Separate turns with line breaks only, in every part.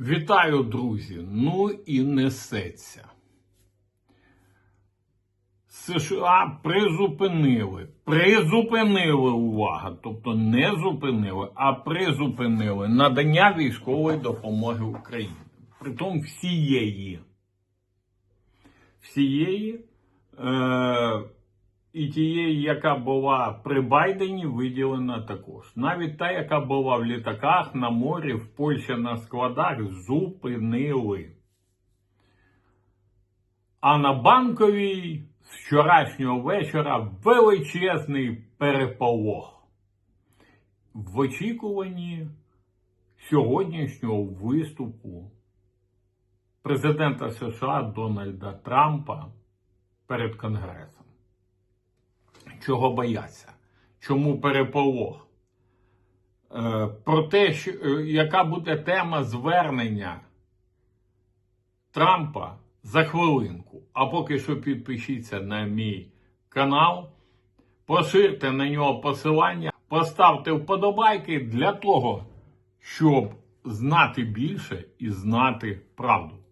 Вітаю, друзі! Ну і несеться. США призупинили, призупинили увага, тобто не зупинили, а призупинили надання військової допомоги Україні. Притом всієї. Всієї. Е- і тієї, яка була при Байдені, виділена також. Навіть та, яка була в літаках, на морі, в Польщі на складах, зупинили. А на банковій з вчорашнього вечора величезний переполох. В очікуванні сьогоднішнього виступу президента США Дональда Трампа перед Конгресом. Чого бояться? Чому переполох? Е, про те, що, е, яка буде тема звернення Трампа за хвилинку. А поки що підпишіться на мій канал, поширте на нього посилання, поставте вподобайки для того, щоб знати більше і знати правду.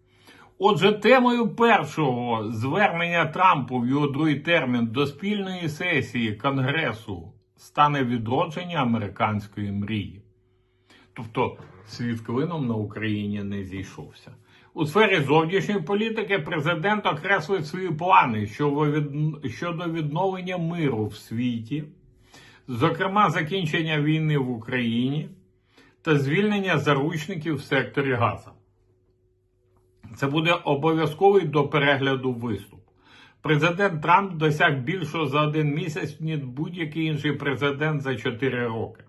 Отже, темою першого звернення Трампу в його другий термін до спільної сесії Конгресу стане відродження американської мрії. Тобто світ клином на Україні не зійшовся. У сфері зовнішньої політики президент окреслив свої плани щодо відновлення миру в світі, зокрема закінчення війни в Україні та звільнення заручників в секторі Газа. Це буде обов'язковий до перегляду виступ. Президент Трамп досяг більшого за один місяць, ніж будь-який інший президент за 4 роки.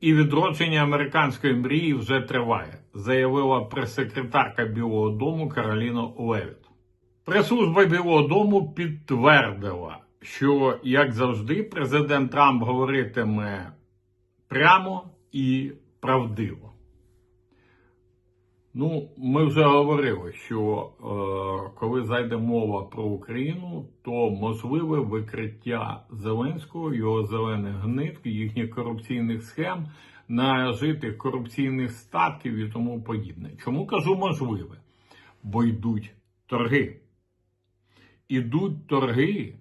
І відродження американської мрії вже триває, заявила прес-секретарка Білого Дому Кароліна Левіт. Прес-служба Білого Дому підтвердила, що, як завжди, президент Трамп говоритиме прямо і правдиво. Ну, ми вже говорили, що е, коли зайде мова про Україну, то можливе викриття Зеленського, його зелених гнитк, їхніх корупційних схем, нажитих корупційних статків і тому подібне. Чому кажу можливе? Бо йдуть торги. Ідуть торги,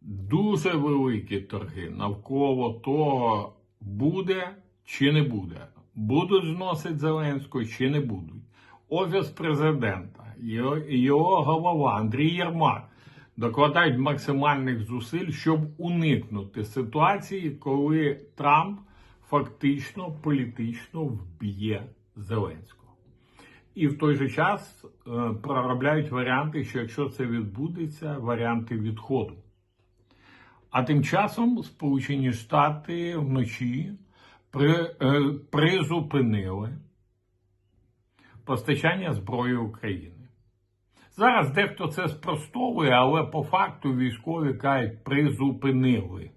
дуже великі торги навколо того, буде чи не буде будуть зносити Зеленського чи не будуть. Офіс президента, його, його голова Андрій Єрмак докладають максимальних зусиль, щоб уникнути ситуації, коли Трамп фактично політично вб'є Зеленського. І в той же час е, проробляють варіанти, що якщо це відбудеться, варіанти відходу. А тим часом Сполучені Штати вночі при, е, призупинили постачання зброї України. Зараз дехто це спростовує, але по факту військові кажуть, призупинили.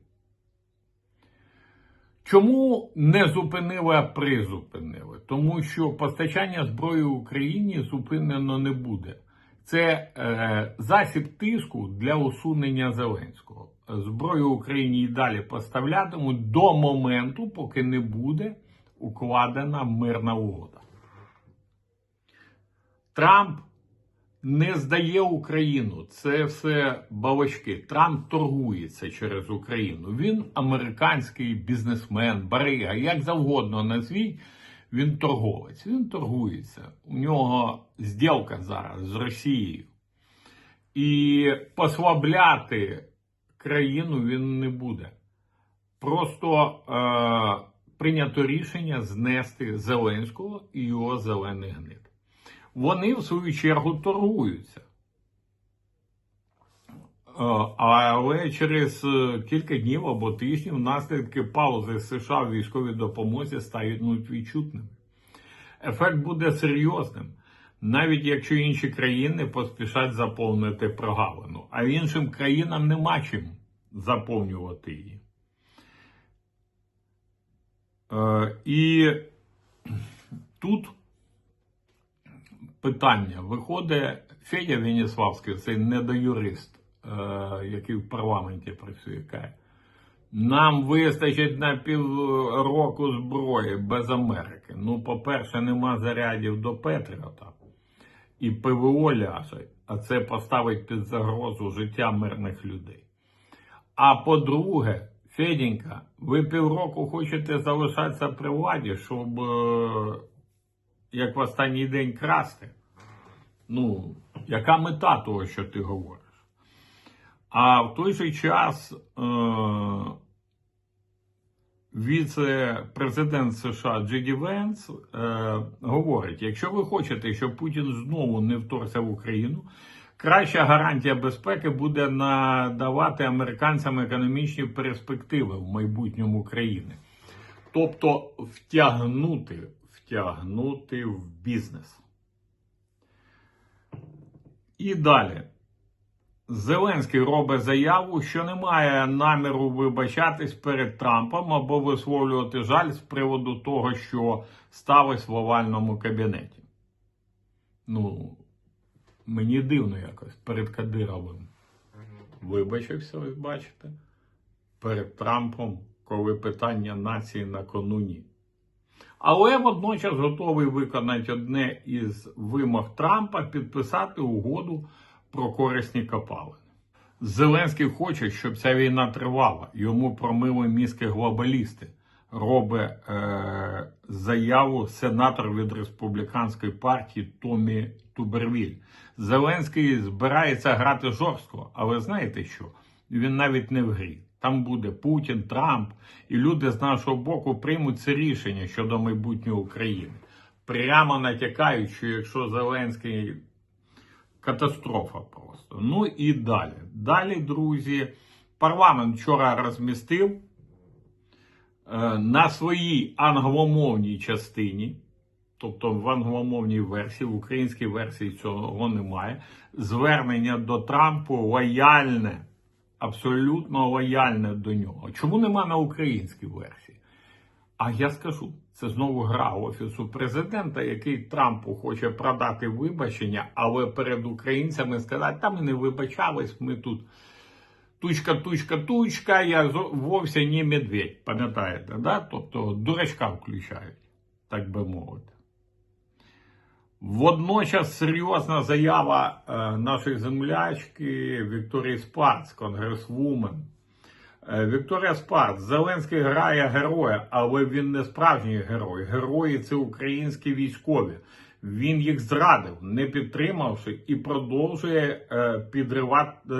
Чому не зупинили, а призупинили? Тому що постачання зброї Україні зупинено не буде. Це е, засіб тиску для усунення Зеленського зброю Україні і далі поставлятимуть до моменту, поки не буде укладена мирна угода. Трамп не здає Україну. Це все балачки. Трамп торгується через Україну. Він американський бізнесмен, барига, як завгодно назвіть. Він торговець, він торгується. У нього зділка зараз з Росією. І послабляти країну він не буде. Просто е, прийнято рішення знести Зеленського і його зелений гнит. Вони, в свою чергу, торгуються. Е, але через е, кілька днів або тижнів наслідки паузи США в військовій допомозі стають відчутними. Ефект буде серйозним навіть якщо інші країни поспішать заповнити прогалину, а іншим країнам нема чим заповнювати її. Е, і тут питання виходить Федя Веніславський, цей недоюрист, який в парламенті працює, каже, Нам вистачить на півроку зброї без Америки. Ну, по-перше, нема зарядів до Петріота. І ПВО ляже, а це поставить під загрозу життя мирних людей. А по-друге, Феденька, ви півроку хочете залишатися при владі, щоб е, як в останній день красти. Ну, яка мета того, що ти говориш? А в той же час е, віце-президент США Джеді Венс е, говорить: якщо ви хочете, щоб Путін знову не вторгся в Україну, краща гарантія безпеки буде надавати американцям економічні перспективи в майбутньому країни. Тобто втягнути, втягнути в бізнес. І далі. Зеленський робить заяву, що не має наміру вибачатись перед Трампом або висловлювати жаль з приводу того, що сталося в овальному кабінеті. Ну, мені дивно якось перед Кадировим. Вибачився, ви бачите, перед Трампом, коли питання нації на кону Але водночас готовий виконати одне із вимог Трампа підписати угоду про корисні копалини. Зеленський хоче, щоб ця війна тривала. Йому промили мізки глобалісти. Робить е, заяву сенатор від республіканської партії Томі Тубервіль. Зеленський збирається грати жорстко, але знаєте що? Він навіть не в грі. Там буде Путін, Трамп, і люди з нашого боку приймуть це рішення щодо майбутнього України. Прямо натякають, що якщо Зеленський Катастрофа просто. Ну і далі. Далі, друзі, парламент вчора розмістив е, на своїй англомовній частині, тобто в англомовній версії, в українській версії цього немає. Звернення до Трампу лояльне, абсолютно лояльне до нього. Чому нема на українській версії? А я скажу, це знову гра офісу президента, який Трампу хоче продати вибачення, але перед українцями сказати, та ми не вибачались, ми тут тучка, тучка, тучка, я вовсе не медведь. Пам'ятаєте, да? Тобто дурачка включають, так би мовити. Водночас серйозна заява е, нашої землячки Вікторії Спарц, конгресвумен. Е, Вікторія Спарт, Зеленський грає героя, але він не справжній герой. Герої це українські військові. Він їх зрадив, не підтримавши, і продовжує е, підривати е,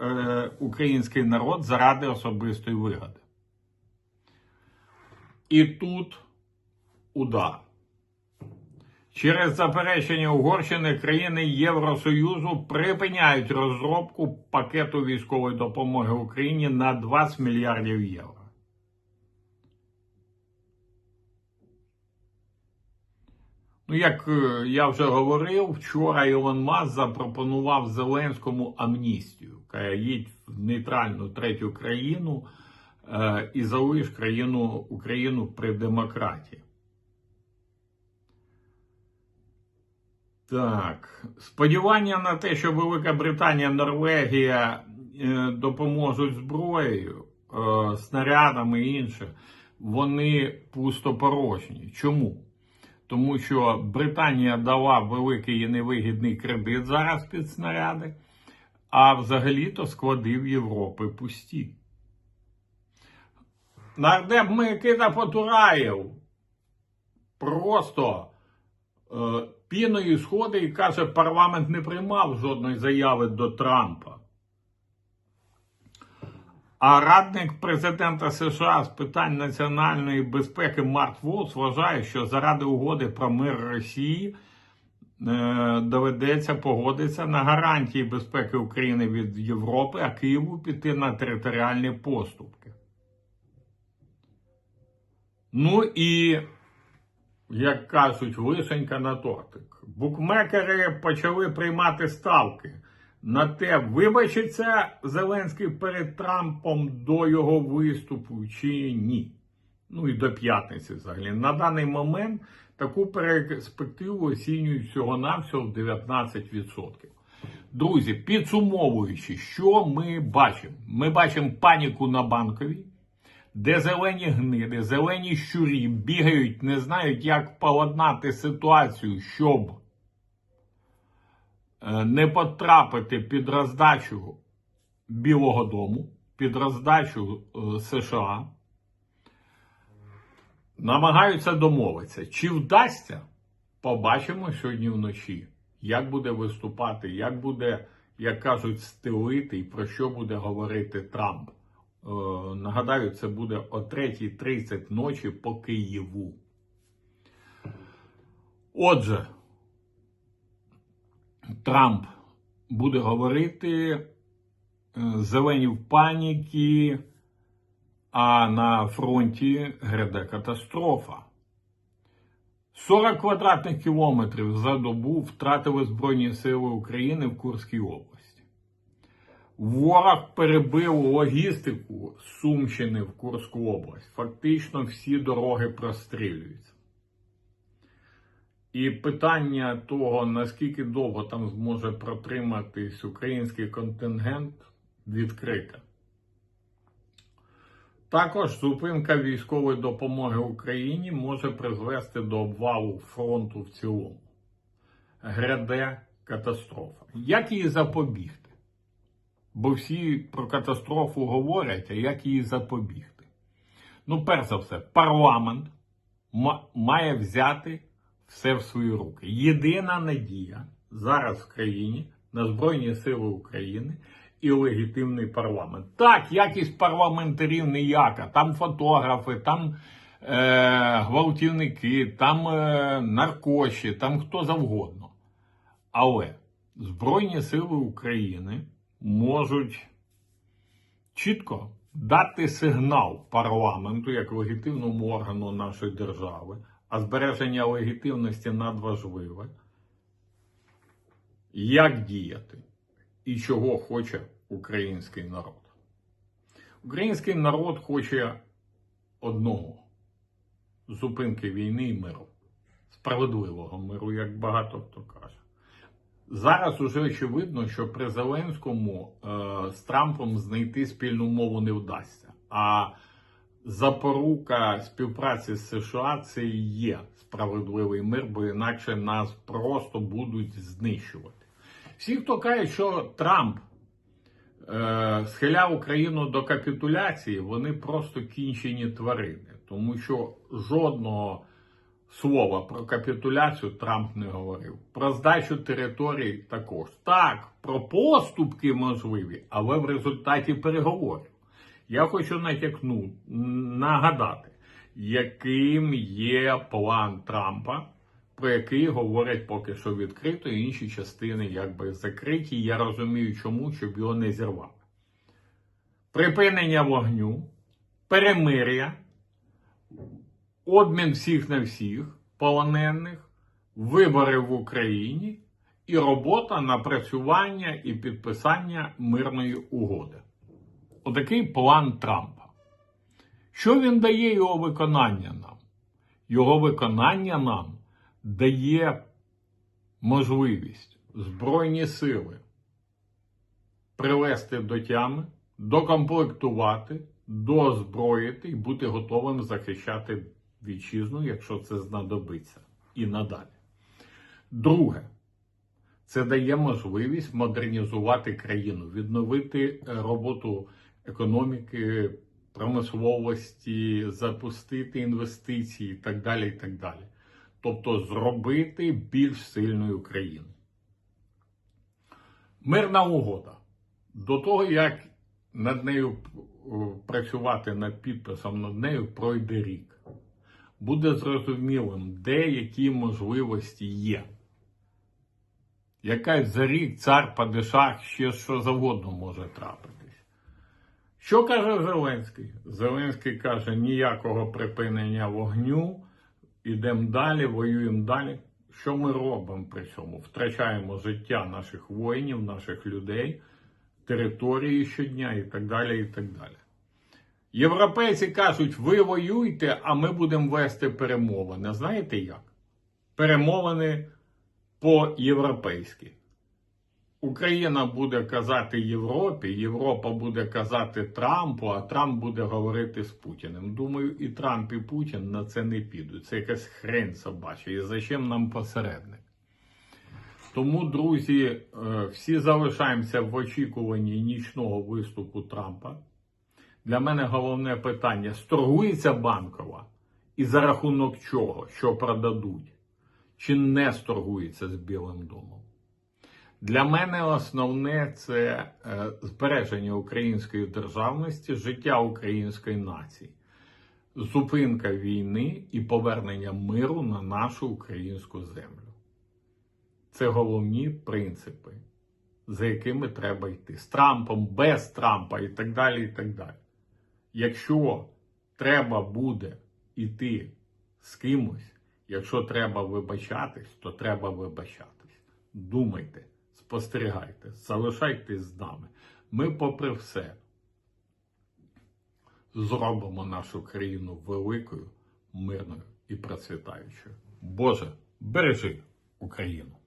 е, український народ заради особистої вигоди. І тут удар. Через заперечення Угорщини країни Євросоюзу припиняють розробку пакету військової допомоги Україні на 20 мільярдів євро. Ну, як е, я вже говорив, вчора Ілон Маск запропонував Зеленському амністію. Каже, їдь в нейтральну третю країну е, і залиш країну Україну при демократії. Так, сподівання на те, що Велика Британія, Норвегія е, допоможуть зброєю, е, снарядами і інше, вони пустопорожні. Чому? Тому що Британія дала великий і невигідний кредит зараз під снаряди, а взагалі-то склади в Європи пусті. Нардеп Микита Потураєв просто. Е, піною сходить і каже, парламент не приймав жодної заяви до Трампа. А радник президента США з питань національної безпеки Марк Волс вважає, що заради угоди про мир Росії е, доведеться погодитися на гарантії безпеки України від Європи, а Києву піти на територіальні поступки. Ну і як кажуть, вишенька на тортик. Букмекери почали приймати ставки на те, вибачиться Зеленський перед Трампом до його виступу чи ні. Ну і до п'ятниці взагалі. На даний момент таку перспективу оцінюють всього-навсього в 19%. Друзі, підсумовуючи, що ми бачимо? Ми бачимо паніку на банковій. Де зелені гниди, зелені щурі бігають, не знають, як поладнати ситуацію, щоб е, не потрапити під роздачу Білого Дому, під роздачу е, США, намагаються домовитися. Чи вдасться? Побачимо сьогодні вночі, як буде виступати, як буде, як кажуть, стелити і про що буде говорити Трамп. Е, нагадаю, це буде о 3.30 ночі по Києву. Отже, Трамп буде говорити, е, зелені в паніки, а на фронті гряде катастрофа. 40 квадратних кілометрів за добу втратили Збройні Сили України в Курській області. Ворог перебив логістику Сумщини в Курську область. Фактично всі дороги прострілюються. І питання того, наскільки довго там зможе протриматись український контингент, відкрите. Також зупинка військової допомоги Україні може призвести до обвалу фронту в цілому. Гряде катастрофа. Як її запобігти? Бо всі про катастрофу говорять, а як її запобігти? Ну, перш за все, парламент має взяти все в свої руки. Єдина надія зараз в країні на Збройні Сили України і легітимний парламент. Так, якість парламентарів ніяка. Там фотографи, там е, гвалтівники, там е, наркоші, там хто завгодно. Але Збройні Сили України можуть чітко дати сигнал парламенту як легітимному органу нашої держави, а збереження легітимності надважливе. Як діяти і чого хоче український народ? Український народ хоче одного зупинки війни і миру, справедливого миру, як багато хто каже. Зараз уже очевидно, що при Зеленському е, з Трампом знайти спільну мову не вдасться. А запорука співпраці з США це і є справедливий мир, бо інакше нас просто будуть знищувати. Всі, хто каже, що Трамп е, схиляв Україну до капітуляції, вони просто кінчені тварини, тому що жодного слова про капітуляцію Трамп не говорив. Про здачу територій також. Так, про поступки можливі, але в результаті переговорів. Я хочу натякнути, нагадати, яким є план Трампа, про який говорять поки що відкрито, і інші частини якби закриті. Я розумію, чому, щоб його не зірвали. Припинення вогню, перемир'я, обмін всіх на всіх полонених, вибори в Україні і робота напрацювання і підписання мирної угоди. Отакий план Трампа. Що він дає його виконання нам? Його виконання нам дає можливість Збройні сили привести до тями, докомплектувати, дозброїти і бути готовим захищати вітчизну, якщо це знадобиться, і надалі. Друге, це дає можливість модернізувати країну, відновити е, роботу економіки, промисловості, запустити інвестиції і так далі. і так далі. Тобто зробити більш сильною країну. Мирна угода. До того, як над нею е, працювати над підписом над нею, пройде рік. Буде зрозумілим, де які можливості є. Якась за рік цар падишах ще що завгодно може трапитись. Що каже Зеленський? Зеленський каже, ніякого припинення вогню, ідемо далі, воюємо далі. Що ми робимо при цьому? Втрачаємо життя наших воїнів, наших людей, території щодня і так далі. і так далі. Європейці кажуть, ви воюйте, а ми будемо вести перемовини. Знаєте як? Перемовини по-європейськи. Україна буде казати Європі, Європа буде казати Трампу, а Трамп буде говорити з Путіним. Думаю, і Трамп, і Путін на це не підуть. Це якась хрень собача. І зачем нам посередник? Тому, друзі, е, всі залишаємося в очікуванні нічного виступу Трампа. Для мене головне питання: сторгується банкова і за рахунок чого, що продадуть, чи не сторгується з Білим домом? Для мене основне це е, збереження української державності, життя української нації, зупинка війни і повернення миру на нашу українську землю. Це головні принципи, за якими треба йти. З Трампом, без Трампа і так далі. і так далі. Якщо треба буде йти з кимось, якщо треба вибачатись, то треба вибачатись. Думайте, спостерігайте, залишайтесь з нами. Ми, попри все, зробимо нашу країну великою, мирною і процвітаючою. Боже, бережи Україну!